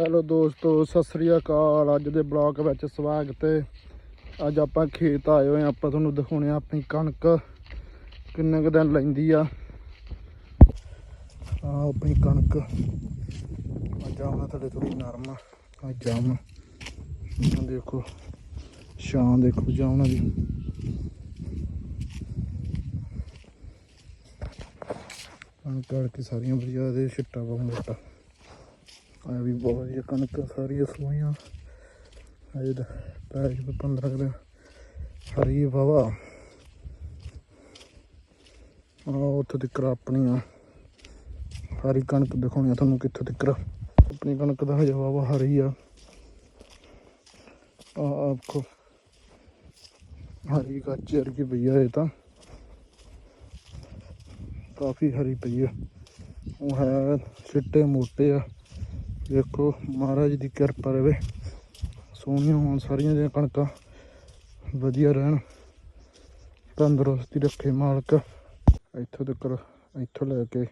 Hello ਦੋਸਤੋ, ਸਤਿ ਸ੍ਰੀ ਅਕਾਲ। ਅੱਜ ਦੇ ਬਲੌਗ ਵਿੱਚ ਸਵਾਗਤ ਹੈ। ਅੱਜ ਆਪਾਂ ਖੇਤ ਆਏ ਹੋਏ ਆਪਾਂ ਤੁਹਾਨੂੰ ਦਿਖਾਉਣੇ ਆ ਆਪਣੀ ਕਣਕ। ਕਿੰਨੇ ਕੁ ਦਿਨ ਲੈਂਦੀ ਆ। ਆ ਆਪਣੀ ਕਣਕ। ਅੱਜ ਆਉਣਾ ਥੋੜੀ ਥੋੜੀ ਨਰਮ। ਆ ਜਾਮ ਦੇਖੋ, ਛਾਂ ਦੇਖੋ ਜਾਮਣਾ ਦੀ। ਕਣਕ ਕਰਕੇ ਸਾਰੀਆਂ ਵਧੀਆ ਦੇ ਛਿੱਟਾ ਬਹੁਤ ਮੋਟਾ ਆ ਵੀ ਬਹੁਤ ਵਧੀਆ ਕਣਕ ਸਾਰੀਆਂ ਸੋਈਆਂ ਅਜੇ ਤਾਂ ਪੈਜ 15 ਦਿਨ ਹਰੀ ਵਾਵਾ ਆ ਉੱਥੇ ਤੱਕ ਆਪਣੀਆਂ ਹਰੀ ਕਣਕ ਦਿਖਾਉਣੀ ਆ ਤੁਹਾਨੂੰ ਕਿੱਥੋਂ ਤੱਕ। ਆਪਣੀ ਕਣਕ ਦਾ ਹਜੇ ਵਾਵਾ ਹਰੀ ਆ। ਆ ਆਪਕੋ ਹਰੀ ਕੱਚੀ ਵਰਗੀ ਪਈ ਆ ਇਹ ਤਾਂ। ਕਾਫੀ ਹਰੀ ਪਈ ਆ। ਉਹ ਹੈ ਛਿੱਟੇ ਮੋਟੇ ਆ। ਦੇਖੋ, ਮਹਾਰਾਜ ਦੀ ਕਿਰਪਾ ਰਹੇ ਸੋਹਣੀਆਂ ਹੋਣ ਸਾਰੀਆਂ ਦੀਆਂ ਕਣਕਾਂ। ਵਧੀਆ ਰਹਿਣ। ਤੰਦਰੁਸਤੀ ਰੱਖੇ ਮਾਲਕ। ਇੱਥੋਂ ਤੱਕ, ਇੱਥੋਂ ਲੈ ਕੇ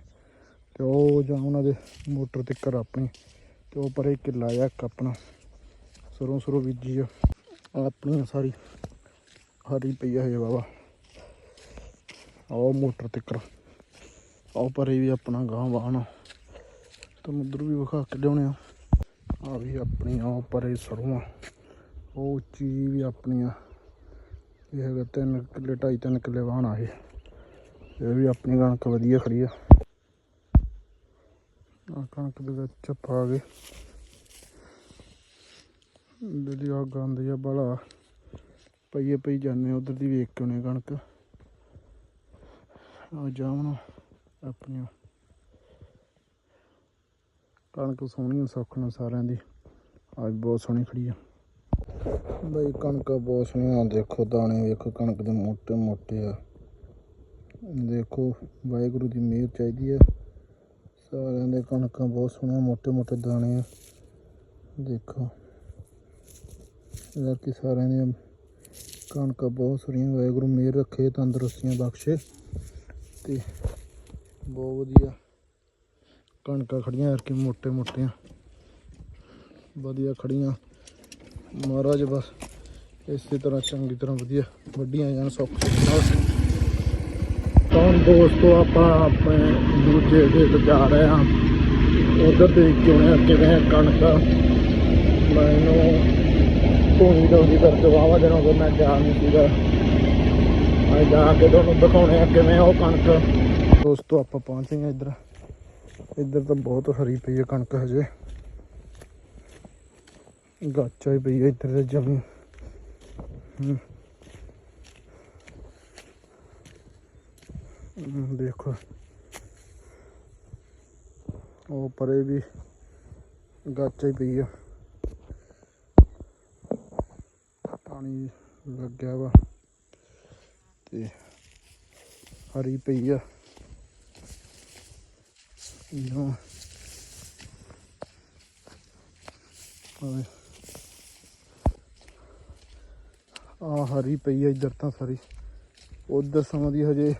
ਤੇ ਉਹ ਜਾਂ ਉਹਨਾਂ ਦੇ ਮੋਟਰ ਤੱਕ ਆਪਣੀ ਤੇ ਉਹ ਪਰੇ ਕਿੱਲਾ ਆ ਇੱਕ ਆਪਣਾ। ਸਰੋਂ ਸਰੋਂ ਬੀਜੀ ਆ। ਆਪਣੀ ਸਾਰੀ ਹਰੀ ਪਈ ਆ ਹਜੇ ਬਾਬਾ ਉਹ ਮੋਟਰ ਤੱਕ ਉਹ ਪਰੇ ਵੀ ਆਪਣਾ ਗਾਂ ਵਾਹਣਾ। ਤੁਹਾਨੂੰ ਵੀ ਵਿਖਾ ਕੇ ਲਿਆਉਣੇ ਆ। ਆ ਵੀ ਆਪਣੀ ਆ ਪਰੇ ਸਰੋਂ ਆ। ਉਹ ਉੱਚੀ ਵੀ ਆਪਣੀ ਆ। ਇਹ ਹੈਗਾ ਤਿੰਨ ਕਿੱਲੇ, ਢਾਈ ਤਿੰਨ ਕਿੱਲੇ ਵਾਹਣਾ ਇਹ। ਇਹ ਵੀ ਆਪਣੀ ਕਣਕ ਵਧੀਆ ਖੜੀ ਆ। ਆ ਕਣਕ ਦੇ ਵਿੱਚ ਪਾ ਗਏ ਜਿਹੜੀ ਆ ਗੰਦ ਜਿਹਾ ਬੜਾ ਪਈਏ ਪਈ ਜਾਂਦੇ ਉਧਰ ਦੀ ਵੇਖ ਕੇ ਉਹਨੇ ਕਣਕ। ਆ ਜਾਵਣਾ ਆਪਣੀਆਂ। ਕਣਕ ਸੋਹਣੀ ਸੁੱਖ ਨਾਲ ਸਾਰਿਆਂ ਦੀ। ਅੱਜ ਬਹੁਤ ਸੋਹਣੀ ਖੜੀ ਆ। ਬਈ ਕਣਕ ਬਹੁਤ ਸੋਹਣੀ ਆ, ਦੇਖੋ ਦਾਣੇ ਵੇਖੋ, ਕਣਕ ਦੇ ਮੋਟੇ ਮੋਟੇ ਆ। ਦੇਖੋ ਵਾਹਿਗੁਰੂ ਦੀ ਮਿਹਰ ਚਾਹੀਦੀ ਆ। ਸਾਰਿਆਂ ਦੇ ਕਣਕਾਂ ਬਹੁਤ ਸੋਹਣੀਆਂ, ਮੋਟੇ ਮੋਟੇ ਦਾਣੇ ਆ। ਦੇਖੋ ਕਿ ਸਾਰਿਆਂ ਦੀਆਂ ਕਣਕਾਂ ਬਹੁਤ ਸੋਹਣੀਆਂ, ਵਾਹਿਗੁਰੂ ਮਿਹਰ ਰੱਖੇ, ਤੰਦਰੁਸਤੀਆਂ ਬਖਸ਼ੇ ਤੇ ਬਹੁਤ ਵਧੀਆ। ਕਣਕਾਂ ਖੜੀਆਂ ਯਾਰ ਕਿ ਮੋٹے ਮੋਟੀਆਂ। ਵਧੀਆ ਖੜੀਆਂ। ਮਹਾਰਾਜ ਬਸ ਇਸੇ ਤਰ੍ਹਾਂ ਚੰਗੀ ਤਰ੍ਹਾਂ ਵਧੀਆ ਵੱਡੀਆਂ ਜਾਣ ਸੁੱਖ ਨਾਲ। ਤਾਂ ਦੋਸਤੋ ਆਪਾਂ ਆਪਣੇ ਦੂਜੇ ਖੇਤ ਜਾ ਰਹੇ ਹਾਂ। ਉਧਰ ਦੇਖ ਕੇ ਆਉਣੇ ਆ ਕਿਵੇਂ ਆ ਕਣਕ। ਮੈਨੂੰ ਧੂਣੀ ਦਾ ਉਹਦੀ ਕਰਕੇ ਵਾਵਾ ਦਿਨ ਹੋ ਗਏ ਮੈਂ ਜਾ ਨਹੀਂ ਸੀਗਾ। ਅੱਜ ਜਾ ਕੇ ਤੁਹਾਨੂੰ ਦਿਖਾਉਣੇ ਆ ਕਿਵੇਂ ਉਹ ਕਣਕ। ਦੋਸਤੋ ਆਪਾਂ ਪਹੁੰਚੇ ਗਏ ਇੱਧਰ। ਇੱਧਰ ਤਾਂ ਬਹੁਤ ਹਰੀ ਪਈ ਹੈ ਕਣਕ ਹਜੇ। ਗਾਚਾ ਹੀ ਪਈ ਹੈ ਇੱਧਰ ਤੇ ਜਮੀ। ਦੇਖੋ। ਉਹ ਪਰੇ ਵੀ ਗਾਚਾ ਹੀ ਪਈ ਆ। ਪਾਣੀ ਲੱਗਿਆ ਵਾ। ਤੇ ਹਰੀ ਪਈ ਆ। ਇਹਨੂੰ ਆਹ ਆ ਹਰੀ ਪਈ ਆ ਇੱਧਰ ਤਾਂ ਸਾਰੀ। ਉਧਰ ਸਮਾਂ ਦੀ ਹਜੇ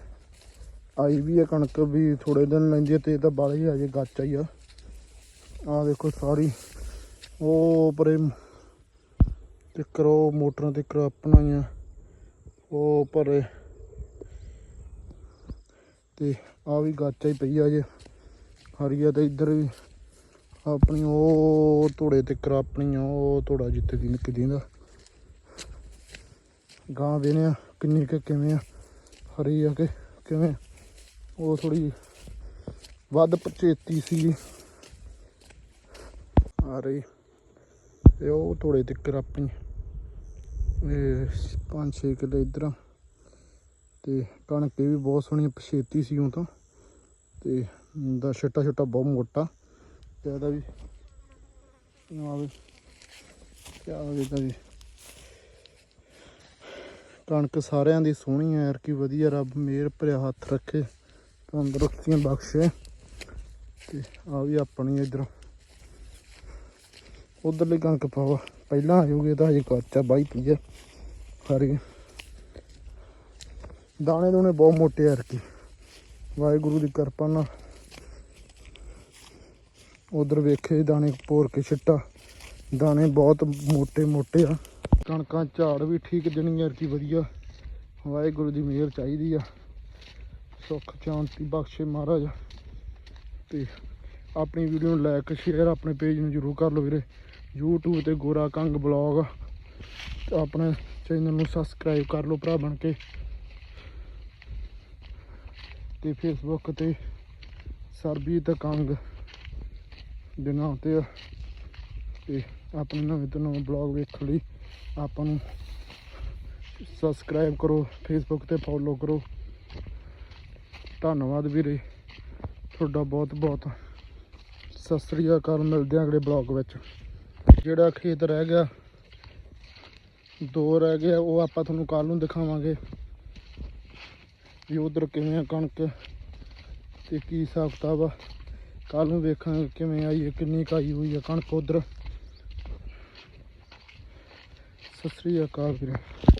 ਆਈ ਵੀ ਆ ਕਣਕ ਵੀ ਥੋੜੇ ਦਿਨ ਲੈਂਦੀ ਆ ਤੇ ਇਹ ਤਾਂ ਬਾਲੀ ਹਜੇ ਗਾਚਾ ਹੀ ਆ। ਆ ਦੇਖੋ ਸਾਰੀ। ਉਹ ਪਰੇ ਤੇ ਕਰੋ ਮੋਟਰਾਂ ਤੇ ਕਰੋ ਆਪਣਾ ਹੀ ਆ ਉਹ ਪਰੇ। ਤੇ ਆ ਵੀ ਗੱਚਾ ਹੀ ਪਈ ਆ ਜੇ ਹਰੀ ਆ ਤੇ ਇੱਧਰ ਵੀ ਆਪਣੀ ਉਹ ਧੋੜੇ ਤੇ ਕਰ ਆਪਣੀ ਉਹ ਧੋੜਾ ਜਿੱਥੇ ਦੀ ਨਿਕਦੀ ਦਾ ਗਾਂ ਵੇਨੇ ਆ ਕਿੰਨੀ ਕੁ ਕਿਵੇਂ ਆ, ਹਰੀ ਆ ਕਿ ਕਿਵੇਂ। ਉਹ ਥੋੜੀ ਵੱਧ ਪਚੇਤੀ ਸੀ। ਆ ਰਹੀ। ਤੇ ਉਹ ਧੋੜੇ ਤੇ ਕਰ ਆਪਣੀ। ਇਹ 5-6 ਕਿਲੋ ਇੱਧਰ ਆ। ਤੇ ਕਣਕ ਵੀ ਬਹੁਤ ਸੋਹਣੀ ਪਛੇਤੀ ਸੀ ਉਹ ਤਾਂ। ਤੇ ਦਾ ਛੋਟਾ ਛੋਟਾ ਬਹੁਤ ਮੋਟਾ ਤੇ ਇਹਦਾ ਵੀ ਆਵੇ ਕਿਆ ਹੋਵੇ ਤਾਂ ਵੀ। ਕਣਕ ਸਾਰਿਆਂ ਦੀ ਸੋਹਣੀ ਹੈ ਯਾਰ ਕੀ ਵਧੀਆ, ਰੱਬ ਮੇਰ ਭਰਿਆ ਹੱਥ ਰੱਖੇ, ਤੰਦਰੁਸਤੀਆਂ ਬਖਸ਼ੇ। ਤੇ ਆ ਵੀ ਆਪਣੀ ਇਧਰ। ਉਧਰਲੀ ਕਣਕ ਪਾਵਾ ਪਹਿਲਾਂ ਆਜੂਗੇ ਤਾਂ ਹਜੇ ਕੱਚਾ ਬਾਈ ਪਈ ਹੈ ਹਰੀ ਦਾਣੇ ਦੂਣੇ ਬਹੁਤ ਮੋਟੇ ਯਾਰ ਕੀ ਵਾਹਿਗੁਰੂ ਦੀ ਕਿਰਪਾ ਨਾਲ। ਉਧਰ ਵੇਖੇ ਦਾਣੇ ਪੋਰ ਕੇ ਛਿੱਟਾ। ਦਾਣੇ ਬਹੁਤ ਮੋਟੇ ਮੋਟੇ ਆ। ਕਣਕਾਂ ਝਾੜ ਵੀ ਠੀਕ ਦੇਣਗੀਆਂ ਕੀ ਵਧੀਆ। ਵਾਹਿਗੁਰੂ ਦੀ ਮਿਹਰ ਚਾਹੀਦੀ ਆ। ਸੁੱਖ, ਸ਼ਾਂਤੀ, ਬਖਸ਼ੇ ਮਹਾਰਾਜ। ਤੇ ਆਪਣੀ ਵੀਡੀਓ ਨੂੰ ਲਾਈਕ ਸ਼ੇਅਰ ਆਪਣੇ ਪੇਜ ਨੂੰ ਜਰੂਰ ਕਰ ਲਓ ਵੀਰੇ। YouTube ਤੇ ਗੋਰਾ ਕੰਗ ਬਲੌਗ ਆਪਣੇ ਚੈਨਲ ਨੂੰ ਸਬਸਕ੍ਰਾਈਬ ਕਰ ਲਓ ਭਰਾ ਬਣ ਕੇ। ਤੇ ਫੇਸਬੁੱਕ ਤੇ ਸਰਬੀਤ ਕੰਗ ਦੇ ਨਾਮ ਤੇ ਆ। ਤੇ ਆਪਣੇ ਨਵੇਂ ਤੋਂ ਨਵੇਂ ਬਲੌਗ ਵੇਖਣ ਲਈ ਆਪਾਂ ਨੂੰ ਸਬਸਕ੍ਰਾਈਬ ਕਰੋ ਫੇਸਬੁੱਕ ਤੇ ਫੋਲੋ ਕਰੋ। ਧੰਨਵਾਦ ਵੀਰੇ। ਤੁਹਾਡਾ ਬਹੁਤ ਬਹੁਤ ਸਤਿ ਸ੍ਰੀ ਅਕਾਲ। ਮਿਲਦੇ ਹਾਂ ਅਗਲੇ ਬਲੌਗ ਵਿੱਚ। ਜਿਹੜਾ ਖੇਤ ਰਹਿ ਗਿਆ, ਦੋ ਰਹਿ ਗਿਆ ਉਹ ਆਪਾਂ ਤੁਹਾਨੂੰ ਕੱਲ ਨੂੰ ਦਿਖਾਵਾਂਗੇ। ਵੀ ਉਧਰ ਕਿਵੇਂ ਆ ਕਣਕ ਤੇ ਕੀ ਹਿਸਾਬ ਕਿਤਾਬ ਆ। ਕੱਲ ਨੂੰ ਵੇਖਾਂਗੇ ਕਿਵੇਂ ਆਈ ਹੈ, ਕਿੰਨੀ ਕੁ ਆਈ ਹੋਈ ਹੈ, ਕਣਕ, ਉਧਰ। ਸਤਿ ਸ੍ਰੀ ਅਕਾਲ ਵੀਰੇ।